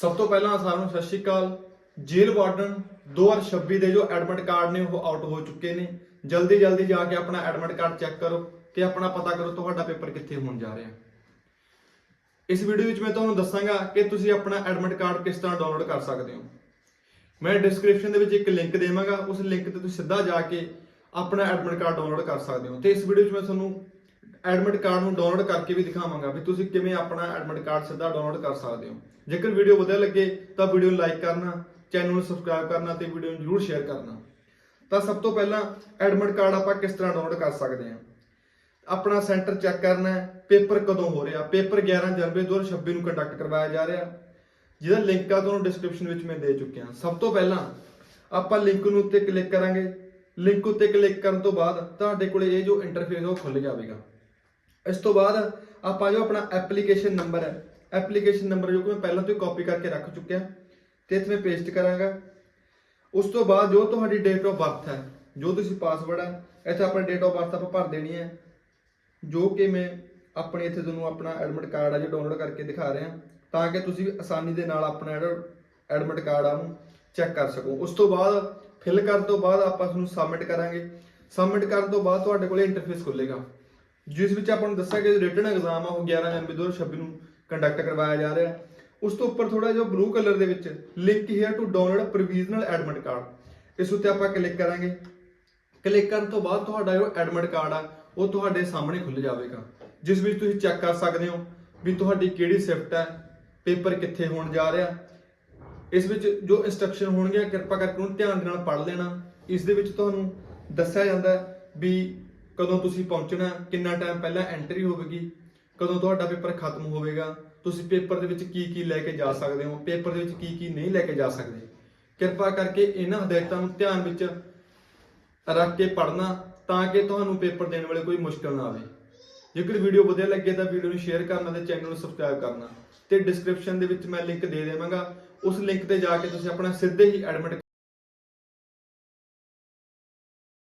ਸਭ ਤੋਂ ਪਹਿਲਾਂ ਸਾਰਿਆਂ ਨੂੰ ਸਤਿ ਸ਼੍ਰੀ ਅਕਾਲ। ਜੇਲ੍ਹ ਵਾਰਡਨ 2026 ਦੇ ਜੋ ਐਡਮਿਟ ਕਾਰਡ ਨੇ, ਉਹ ਆਊਟ ਹੋ ਚੁੱਕੇ ਨੇ। ਜਲਦੀ ਜਲਦੀ ਜਾ ਕੇ ਆਪਣਾ ਐਡਮਿਟ ਕਾਰਡ ਚੈੱਕ ਕਰੋ ਤੇ ਆਪਣਾ ਪਤਾ ਕਰੋ ਤੁਹਾਡਾ ਪੇਪਰ ਕਿੱਥੇ ਹੋਣ ਜਾ ਰਿਹਾ। ਇਸ ਵੀਡੀਓ ਵਿੱਚ ਮੈਂ ਤੁਹਾਨੂੰ ਦੱਸਾਂਗਾ ਕਿ ਤੁਸੀਂ ਆਪਣਾ ਐਡਮਿਟ ਕਾਰਡ ਕਿਸ ਤਰ੍ਹਾਂ ਡਾਊਨਲੋਡ ਕਰ ਸਕਦੇ ਹੋ। ਮੈਂ ਡਿਸਕ੍ਰਿਪਸ਼ਨ ਦੇ ਵਿੱਚ ਇੱਕ ਲਿੰਕ ਦੇਵਾਂਗਾ, ਉਸ ਲਿੰਕ ਤੇ ਤੁਸੀਂ ਸਿੱਧਾ ਜਾ ਕੇ ਆਪਣਾ ਐਡਮਿਟ ਕਾਰਡ ਡਾਊਨਲੋਡ ਕਰ ਸਕਦੇ ਹੋ। ਤੇ ਇਸ ਵੀਡੀਓ ਵਿੱਚ ਮੈਂ ਤੁਹਾਨੂੰ ਐਡਮਿਟ ਕਾਰਡ ਨੂੰ ਡਾਊਨਲੋਡ ਕਰਕੇ ਵੀ ਦਿਖਾਵਾਂਗਾ ਵੀ ਤੁਸੀਂ ਕਿਵੇਂ ਆਪਣਾ ਐਡਮਿਟ ਕਾਰਡ ਸਿੱਧਾ ਡਾਊਨਲੋਡ ਕਰ ਸਕਦੇ ਹੋ। ਜੇਕਰ ਵੀਡੀਓ ਵਧੀਆ ਲੱਗੇ ਤਾਂ ਵੀਡੀਓ ਨੂੰ ਲਾਈਕ ਕਰਨਾ ਚੈਨਲ ਨੂੰ ਸਬਸਕ੍ਰਾਈਬ ਕਰਨਾ ਤੇ ਵੀਡੀਓ ਨੂੰ ਜਰੂਰ ਸ਼ੇਅਰ ਕਰਨਾ। ਤਾਂ ਸਭ ਤੋਂ ਪਹਿਲਾਂ ਐਡਮਿਟ ਕਾਰਡ ਆਪਾਂ ਕਿਸ ਤਰ੍ਹਾਂ ਡਾਊਨਲੋਡ ਕਰ ਸਕਦੇ ਹਾਂ? ਆਪਣਾ ਸੈਂਟਰ ਚੈੱਕ ਕਰਨਾ ਹੈ ਪੇਪਰ ਕਦੋਂ ਹੋ ਰਿਹਾ? ਪੇਪਰ 11 ਜਨਵਰੀ 2026 ਨੂੰ ਕੰਡਕਟ ਕਰਵਾਇਆ ਜਾ ਰਿਹਾ। ਜਿਹਦਾ ਲਿੰਕ ਆ ਤੁਹਾਨੂੰ ਡਿਸਕ੍ਰਿਪਸ਼ਨ ਵਿੱਚ ਮੈਂ ਦੇ ਚੁੱਕਿਆ। ਸਭ ਤੋਂ ਪਹਿਲਾਂ ਆਪਾਂ ਲਿੰਕ ਨੂੰ ਉੱਤੇ ਕਲਿੱਕ ਕਰਾਂਗੇ। ਲਿੰਕ ਉੱਤੇ ਕਲਿੱਕ ਕਰਨ ਤੋਂ ਬਾਅਦ ਤੁਹਾਡੇ ਕੋਲੇ ਇਹ ਜੋ ਇੰਟਰਫੇਸ ਉਹ ਖੁੱਲ ਜਾਵੇਗਾ। ਇਸ ਤੋਂ ਬਾਅਦ ਆਪਾਂ ਜੋ ਆਪਣਾ ਐਪਲੀਕੇਸ਼ਨ ਨੰਬਰ ਹੈ ਐਪਲੀਕੇਸ਼ਨ ਨੰਬਰ ਜੋ ਕਿ ਮੈਂ ਪਹਿਲਾਂ ਤੋਂ ਹੀ ਕਾਪੀ ਕਰਕੇ ਰੱਖ ਚੁੱਕਿਆ, ਤੇ ਇੱਥੇ ਮੈਂ ਪੇਸਟ ਕਰਾਂਗਾ। ਉਸ ਤੋਂ ਬਾਅਦ ਜੋ ਤੁਹਾਡੀ ਡੇਟ ਆਫ ਬਰਥ ਹੈ, ਜੋ ਤੁਸੀਂ ਪਾਸਵਰਡ ਹੈ, ਇੱਥੇ ਆਪਣੀ ਡੇਟ ਆਫ ਬਰਥ ਆਪਾਂ ਭਰ ਦੇਣੀ ਹੈ, ਜੋ ਕਿ ਮੈਂ ਆਪਣੇ ਇੱਥੇ ਤੁਹਾਨੂੰ ਆਪਣਾ ਐਡਮਿਟ ਕਾਰਡ ਆ ਜੋ ਡਾਊਨਲੋਡ ਕਰਕੇ ਦਿਖਾ ਰਿਹਾ, ਤਾਂ ਕਿ ਤੁਸੀਂ ਵੀ ਆਸਾਨੀ ਦੇ ਨਾਲ ਆਪਣਾ ਜਿਹੜਾ ਐਡਮਿਟ ਕਾਰਡ ਆ ਉਹਨੂੰ ਚੈੱਕ ਕਰ ਸਕੋ। ਉਸ ਤੋਂ ਬਾਅਦ ਫਿਲ ਕਰਨ ਤੋਂ ਬਾਅਦ ਆਪਾਂ ਤੁਹਾਨੂੰ ਸਬਮਿਟ ਕਰਾਂਗੇ। ਸਬਮਿਟ ਕਰਨ ਤੋਂ ਬਾਅਦ ਤੁਹਾਡੇ ਕੋਲੇ ਇੰਟਰਫੇਸ ਖੁੱਲੇਗਾ। ਜਿਸ ਵਿੱਚ ਆਪਾਂ ਨੂੰ ਦੱਸਿਆ ਕਿ ਰਿਟਨ ਐਗਜ਼ਾਮ ਆ, ਉਹ 11 ਜਨਵਰੀ 2026 ਨੂੰ ਕੰਡਕਟ ਕਰਵਾਇਆ ਜਾ ਰਿਹਾ। ਉਸ ਤੋਂ ਉੱਪਰ ਥੋੜਾ ਜਿਹਾ ਬਲੂ ਕਲਰ ਦੇ ਵਿੱਚ link here to download provisional admit card ਇਸ ਉੱਤੇ ਆਪਾਂ ਕਲਿੱਕ ਕਰਾਂਗੇ। ਕਲਿੱਕ ਕਰਨ ਤੋਂ ਬਾਅਦ ਤੁਹਾਡਾ ਜੋ ਐਡਮਿਟ ਕਾਰਡ ਆ, ਉਹ ਤੁਹਾਡੇ ਸਾਹਮਣੇ ਖੁੱਲ ਜਾਵੇਗਾ। ਜਿਸ ਵਿੱਚ ਤੁਸੀਂ ਚੈੱਕ ਕਰ ਸਕਦੇ ਹੋ ਵੀ ਤੁਹਾਡੀ ਕਿਹੜੀ ਸ਼ਿਫਟ ਹੈ ਪੇਪਰ ਕਿੱਥੇ ਹੋਣ ਜਾ ਰਿਹਾ। ਇਸ ਵਿੱਚ ਜੋ ਇਨਸਟਰਕਸ਼ਨ ਹੋਣਗੀਆਂ, ਕਿਰਪਾ ਕਰਕੇ ਉਹਨੂੰ ਧਿਆਨ ਦੇ ਨਾਲ ਪੜ੍ਹ ਲੈਣਾ। ਇਸ ਦੇ ਵਿੱਚ ਤੁਹਾਨੂੰ ਦੱਸਿਆ ਜਾਂਦਾ ਵੀ ਕਦੋਂ ਤੁਸੀਂ ਪਹੁੰਚਣਾ, ਕਿੰਨਾ ਟਾਈਮ ਪਹਿਲਾਂ ਐਂਟਰੀ ਹੋਵੇਗੀ, ਕਦੋਂ ਤੁਹਾਡਾ ਪੇਪਰ ਖਤਮ ਹੋਵੇਗਾ, ਤੁਸੀਂ ਪੇਪਰ ਦੇ ਵਿੱਚ ਕੀ ਕੀ ਲੈ ਕੇ ਜਾ ਸਕਦੇ ਹੋ, ਪੇਪਰ ਦੇ ਵਿੱਚ ਕੀ ਕੀ ਨਹੀਂ ਲੈ ਕੇ ਜਾ ਸਕਦੇ। ਕਿਰਪਾ ਕਰਕੇ ਇਹਨਾਂ ਹਦਾਇਤਾਂ ਨੂੰ ਧਿਆਨ ਵਿੱਚ ਰੱਖ ਕੇ ਪੜ੍ਹਨਾ, ਤਾਂ ਕਿ ਤੁਹਾਨੂੰ ਪੇਪਰ ਦੇਣ ਵੇਲੇ ਕੋਈ ਮੁਸ਼ਕਲ ਨਾ ਆਵੇ। ਜੇਕਰ ਵੀਡੀਓ ਵਧੀਆ ਲੱਗੇ ਤਾਂ ਵੀਡੀਓ ਨੂੰ ਸ਼ੇਅਰ ਕਰਨਾ ਤੇ ਚੈਨਲ ਨੂੰ ਸਬਸਕ੍ਰਾਈਬ ਕਰਨਾ। ਤੇ ਡਿਸਕ੍ਰਿਪਸ਼ਨ ਦੇ ਵਿੱਚ ਮੈਂ ਲਿੰਕ ਦੇ ਦੇਵਾਂਗਾ। ਉਸ ਲਿੰਕ ਤੇ ਜਾ ਕੇ ਤੁਸੀਂ ਆਪਣਾ ਸਿੱਧੇ ਹੀ ਐਡਮਿਟ